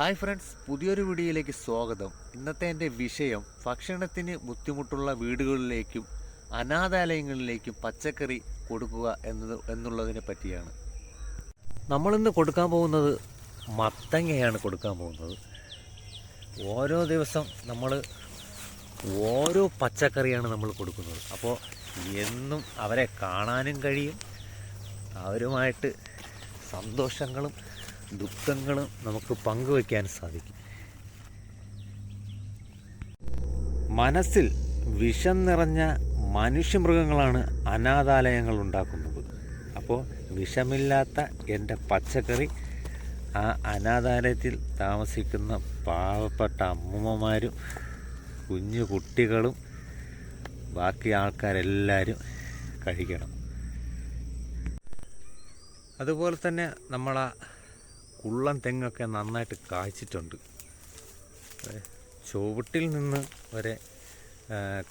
Hi friends പുതിയൊരു വീഡിയോയിലേക്ക് സ്വാഗതം. ഇന്നത്തെ എന്റെ വിഷയം ഭക്ഷണത്തിന് ബുദ്ധിമുട്ടുള്ള വീടുകളിലേക്കും അനാഥാലയങ്ങളിലേക്കും പച്ചക്കറി കൊടുക്കുക എന്നത് എന്നുള്ളതിനെ പറ്റിയാണ്. നമ്മളിന്ന് കൊടുക്കാൻ പോകുന്നത് മത്തങ്ങയാണ് കൊടുക്കാൻ പോകുന്നത്. ഓരോ ദിവസം നമ്മൾ ഓരോ പച്ചക്കറിയാണ് നമ്മൾ കൊടുക്കുന്നത്. അപ്പോൾ എന്നും അവരെ കാണാനും കഴിയും. അവരുമായിട്ട് സന്തോഷങ്ങളും ദുഃഖങ്ങളും നമുക്ക് പങ്കുവയ്ക്കാൻ സാധിക്കും. മനസ്സിൽ വിഷം നിറഞ്ഞ മനുഷ്യമൃഗങ്ങളാണ് അനാഥാലയങ്ങൾ ഉണ്ടാക്കുന്നത്. അപ്പോൾ വിഷമില്ലാത്ത എന്റെ പച്ചക്കറി ആ അനാഥാലയത്തിൽ താമസിക്കുന്ന പാവപ്പെട്ട അമ്മൂമ്മമാരും കുഞ്ഞു കുട്ടികളും ബാക്കി ആൾക്കാരെല്ലാവരും കഴിക്കണം. അതുപോലെ തന്നെ നമ്മളാ കുള്ളൻ തെങ്ങൊക്കെ നന്നായിട്ട് കായ്ച്ചിട്ടുണ്ട്. ചുവട്ടിൽ നിന്ന് വരെ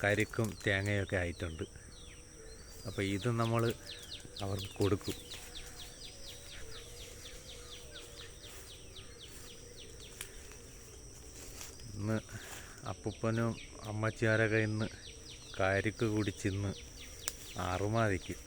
കരിക്കും തേങ്ങയൊക്കെ ആയിട്ടുണ്ട്. അപ്പോൾ ഇത് നമ്മൾ അവർക്ക് കൊടുക്കും. ഇന്ന് അപ്പൂപ്പനും അമ്മച്ചിയാരൊക്കെ ഇന്ന് കരിക്ക് കുടിച്ചിന്ന് അറുമാതിക്കും